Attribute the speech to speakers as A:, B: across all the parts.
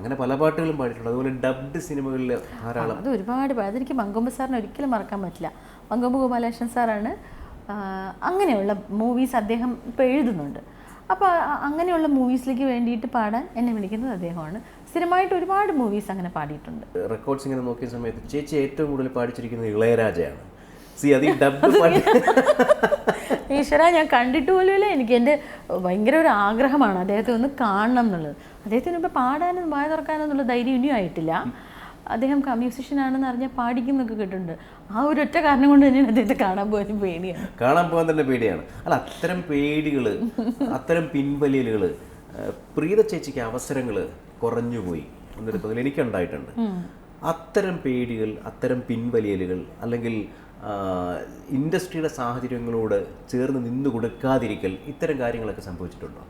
A: അങ്ങനെ പല പാട്ടുകളും പാടിയിട്ടുണ്ട്. അതുപോലെ ഡബ്ഡ് സിനിമകളിൽ ധാരാളം.
B: അത് ഒരുപാട് അതെനിക്ക് മങ്കൊമ്പ് സാറിനെ ഒരിക്കലും മറക്കാൻ പറ്റില്ല. മങ്കൊമ്പ് ഗോപാലകൃഷ്ണൻ സാറാണ് അങ്ങനെയുള്ള മൂവീസ് അദ്ദേഹം ഇപ്പോൾ എഴുതുന്നുണ്ട്. അപ്പോൾ അങ്ങനെയുള്ള മൂവീസിലേക്ക് വേണ്ടിയിട്ട് പാടാൻ എന്നെ വിളിക്കുന്നത് അദ്ദേഹമാണ്. സ്ഥിരമായിട്ട് ഒരുപാട് മൂവീസ് അങ്ങനെ പാടിയിട്ടുണ്ട്.
A: റെക്കോർഡ്സ് ഇങ്ങനെ നോക്കിയ സമയത്ത് ചേച്ചി ഏറ്റവും കൂടുതൽ പാടിച്ചിരിക്കുന്നത് ഇളയരാജയാണ്. സി അത് ഡബ്
B: ഈശ്വര ഞാൻ കണ്ടിട്ട് പോലുമില്ല എനിക്ക് എന്റെ ഭയങ്കര ഒരു ആഗ്രഹമാണ് അദ്ദേഹത്തെ ഒന്ന് കാണണം എന്നുള്ളത്. അദ്ദേഹത്തിന് ഇപ്പോൾ പാടാനും വായ തുറക്കാനും എന്നുള്ള ധൈര്യം ഇനിയും ആയിട്ടില്ല. അദ്ദേഹം മ്യൂസിഷ്യൻ ആണെന്ന് അറിഞ്ഞാൽ പാടിക്കും എന്നൊക്കെ കേട്ടിട്ടുണ്ട്. ആ ഒരു ഒറ്റ കാരണം കൊണ്ട് തന്നെയാണ് അദ്ദേഹത്തെ കാണാൻ പോകാനും പേടിയാണ്.
A: കാണാൻ പോകാൻ തന്നെ പേടിയാണ്. അല്ല അത്തരം പേടികൾ അത്തരം പിൻവലിയലുകൾ പ്രീത ചേച്ചിക്ക് അവസരങ്ങൾ കുറഞ്ഞുപോയി എന്നൊരു തോന്നൽ എനിക്കുണ്ടായിട്ടുണ്ട്. അത്തരം പേടികൾ അത്തരം പിൻവലിയലുകൾ അല്ലെങ്കിൽ ഇൻഡസ്ട്രിയുടെ സാഹചര്യങ്ങളോട് ചേർന്ന് നിന്ന് കൊടുക്കാതിരിക്കൽ ഇത്തരം കാര്യങ്ങളൊക്കെ സംഭവിച്ചിട്ടുണ്ടോ?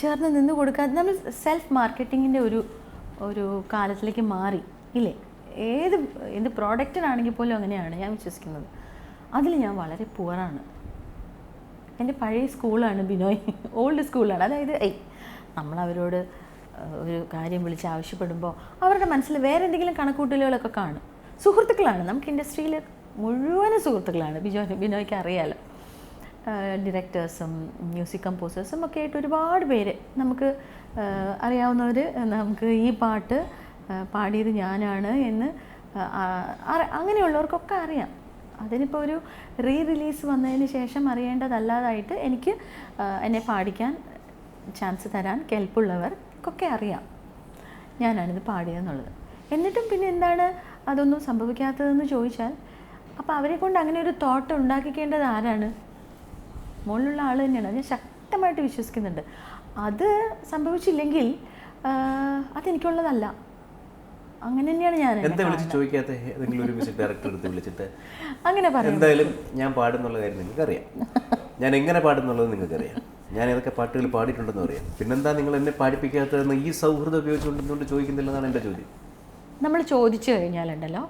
B: ചേർന്ന് നിന്ന് കൊടുക്കാതെ നമ്മൾ സെൽഫ് മാർക്കറ്റിങ്ങിന്റെ ഒരു ഒരു കാലത്തിലേക്ക് മാറി ഇല്ലേ? ഏത് എന്ത് പ്രോഡക്റ്റിനാണെങ്കിൽ പോലും അങ്ങനെയാണ് ഞാൻ വിശ്വസിക്കുന്നത്. അതിൽ ഞാൻ വളരെ പുവറാണ് എന്റെ പഴയ സ്കൂളാണ് ബിനോയ്. ഓൾഡ് സ്കൂളാണ് അതായത് നമ്മൾ അവരോട് ഒരു കാര്യം വിളിച്ച് ആവശ്യപ്പെടുമ്പോൾ അവരുടെ മനസ്സിൽ വേറെ എന്തെങ്കിലും കണക്കൂട്ടലുകളൊക്കെ കാണും. സുഹൃത്തുക്കളാണ്. നമുക്ക് ഇൻഡസ്ട്രിയിൽ മുഴുവനും സുഹൃത്തുക്കളാണ്. ബിജോ ബിനോയ്ക്ക് അറിയാലോ. ഡിറക്ടേഴ്സും മ്യൂസിക് കമ്പോസേഴ്സും ഒക്കെ ആയിട്ട് ഒരുപാട് പേര് നമുക്ക് അറിയാവുന്നവർ നമുക്ക് ഈ പാട്ട് പാടിയത് ഞാനാണ് എന്ന് അങ്ങനെയുള്ളവർക്കൊക്കെ അറിയാം. അതിനിപ്പോൾ ഒരു റീ റിലീസ് വന്നതിന് ശേഷം അറിയേണ്ടതല്ലാതായിട്ട് എനിക്ക് എന്നെ പാടിക്കാൻ ചാൻസ് തരാൻ കെൽപ്പുള്ളവർക്കൊക്കെ അറിയാം. ഞാനാണിത് പാടിയതെന്നുള്ളത്. എന്നിട്ടും പിന്നെ എന്താണ് അതൊന്നും സംഭവിക്കാത്തതെന്ന് ചോദിച്ചാൽ അപ്പോൾ അവരെ കൊണ്ട് അങ്ങനെ ഒരു തോട്ട് ഉണ്ടാക്കിക്കേണ്ടത് ആരാണ്? മുകളിലുള്ള ആൾ തന്നെയാണ്. ഞാൻ ശക്തമായിട്ട് വിശ്വസിക്കുന്നുണ്ട്. അത് സംഭവിച്ചില്ലെങ്കിൽ അതെനിക്കുള്ളതല്ല. അങ്ങനെ തന്നെയാണ് ഞാൻ
A: എന്താ വിളിച്ച് ചോദിക്കാത്ത? ഏതെങ്കിലും ഒരു മ്യൂസിക് ഡയറക്ടർ എടുത്ത് വിളിച്ചിട്ട്.
B: അങ്ങനെ പറയാം.
A: എന്തായാലും ഞാൻ പാടുന്നുള്ള കാര്യം നിങ്ങൾക്കറിയാം. ഞാൻ എങ്ങനെ പാടുന്നുള്ളത് നിങ്ങൾക്കറിയാം. ഞാൻ ഏതൊക്കെ പാട്ടുകൾ പാടിയിട്ടുണ്ടെന്ന് അറിയാം. പിന്നെന്താ നിങ്ങൾ എന്നെ പാടിപ്പിക്കാത്തതെന്ന് ഈ സൗഹൃദം ഉപയോഗിച്ചുകൊണ്ടെന്നുകൊണ്ട് ചോദിക്കുന്നില്ലെന്നാണ് എന്റെ ചോദ്യം.
B: നമ്മൾ ചോദിച്ചു കഴിഞ്ഞാലുണ്ടല്ലോ.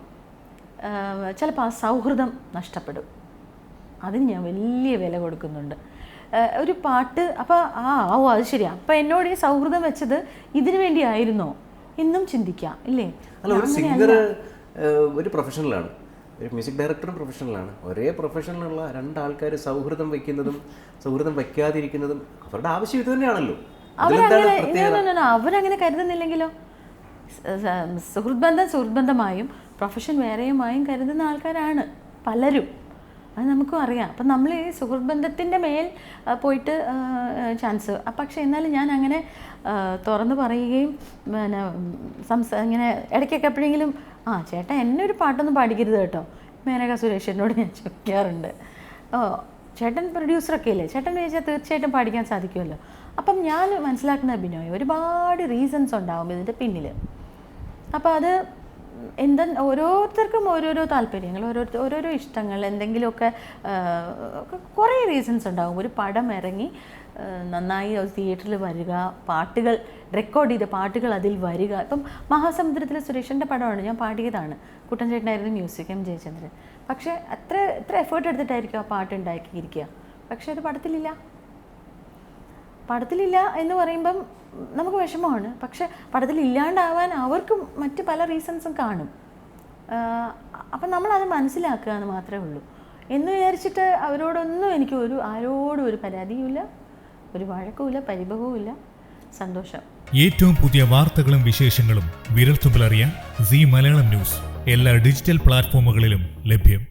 B: ചിലപ്പോൾ ആ സൗഹൃദം നഷ്ടപ്പെടും. അതിന് ഞാൻ വലിയ വില കൊടുക്കുന്നുണ്ട്. ഒരു പാട്ട് അപ്പോൾ ആ ഓ അത് ശരിയാ. അപ്പം എന്നോട് ഈ സൗഹൃദം വെച്ചത് ഇതിനു വേണ്ടിയായിരുന്നോ എന്നും ചിന്തിക്കാം ഇല്ലേ?
A: ഒരു സിംഗർ ഒരു പ്രൊഫഷണലാണ്. ഒരു മ്യൂസിക് ഡയറക്ടറും പ്രൊഫഷണലാണ്. ഒരേ പ്രൊഫഷനിലുള്ള രണ്ടാൾക്കാർ സൗഹൃദം വയ്ക്കുന്നതും സൗഹൃദം വയ്ക്കാതിരിക്കുന്നതും അവരുടെ ആവശ്യം ഇത് തന്നെയാണല്ലോ.
B: അവരങ്ങനെ അവരങ്ങനെ കരുതുന്നില്ലെങ്കിലോ? സുഹൃത്ബന്ധം സ- പ്രൊഫഷൻ വേറെയുമായും കരുതുന്ന ആൾക്കാരാണ് പലരും. അത് നമുക്കും അറിയാം. അപ്പം നമ്മൾ ഈ സുഹൃത്ത് ബന്ധത്തിന്റെ മേൽ പോയിട്ട് ചാൻസ് പക്ഷേ എന്നാലും ഞാൻ അങ്ങനെ തുറന്ന് പറയുകയും പിന്നെ സംസാ ഇങ്ങനെ ഇടയ്ക്കൊക്കെ എപ്പോഴെങ്കിലും ആ ചേട്ടാ എന്നെ ഒരു പാട്ടൊന്നും പാടിക്കരുത് കേട്ടോ. മേനക സുരേഷ് എന്നോട് ഞാൻ ചോദിക്കാറുണ്ട്. ഓ ചേട്ടൻ പ്രൊഡ്യൂസറൊക്കെ ഇല്ലേ ചേട്ടൻ ചോദിച്ചാൽ തീർച്ചയായിട്ടും പാടിക്കാൻ സാധിക്കുമല്ലോ. അപ്പം ഞാൻ മനസ്സിലാക്കുന്ന അഭിനയം ഒരുപാട് റീസൺസ് ഉണ്ടാവും ഇതിന്റെ പിന്നിൽ അപ്പോൾ അത് എന്താ ഓരോരുത്തർക്കും ഓരോരോ താല്പര്യങ്ങൾ ഓരോരുത്തർ ഓരോരോ ഇഷ്ടങ്ങൾ എന്തെങ്കിലുമൊക്കെ കുറേ റീസൺസ് ഉണ്ടാകും ഒരു പടം ഇറങ്ങി നന്നായി തിയേറ്ററിൽ വരിക പാട്ടുകൾ റെക്കോർഡ് ചെയ്ത പാട്ടുകൾ അതിൽ വരിക. ഇപ്പം മഹാസമുദ്രത്തിലെ സുരേഷിന്റെ പടമാണ് ഞാൻ പാടിയതാണ്. കുട്ടൻ ചേട്ടനായിരുന്നു മ്യൂസിക് എം ജയചന്ദ്രൻ. പക്ഷേ അത്ര എത്ര എഫേർട്ട് എടുത്തിട്ടായിരിക്കും ആ പാട്ട് ഉണ്ടാക്കിയിരിക്കുക. പക്ഷേ അത് പടത്തിലില്ല. പടത്തിലില്ല എന്ന് പറയുമ്പം നമുക്ക് വിഷമമാണ്. പക്ഷെ പടത്തിൽ ഇല്ലാണ്ടാവാൻ അവർക്ക് മറ്റ് പല റീസൺസും കാണും. അപ്പം നമ്മളത് മനസ്സിലാക്കുക എന്ന് മാത്രമേ ഉള്ളൂ. എന്ന് വിചാരിച്ചിട്ട് അവരോടൊന്നും എനിക്ക് ഒരു ആരോടും ഒരു പരാതിയുമില്ല ഒരു വഴക്കുമില്ല പരിഭവവുമില്ല സന്തോഷം.
C: ഏറ്റവും പുതിയ വാർത്തകളും വിശേഷങ്ങളും വിരൽത്തുമ്പിലറിയാൻ സി മലയാളം ന്യൂസ്. എല്ലാ ഡിജിറ്റൽ പ്ലാറ്റ്ഫോമുകളിലും ലഭ്യം.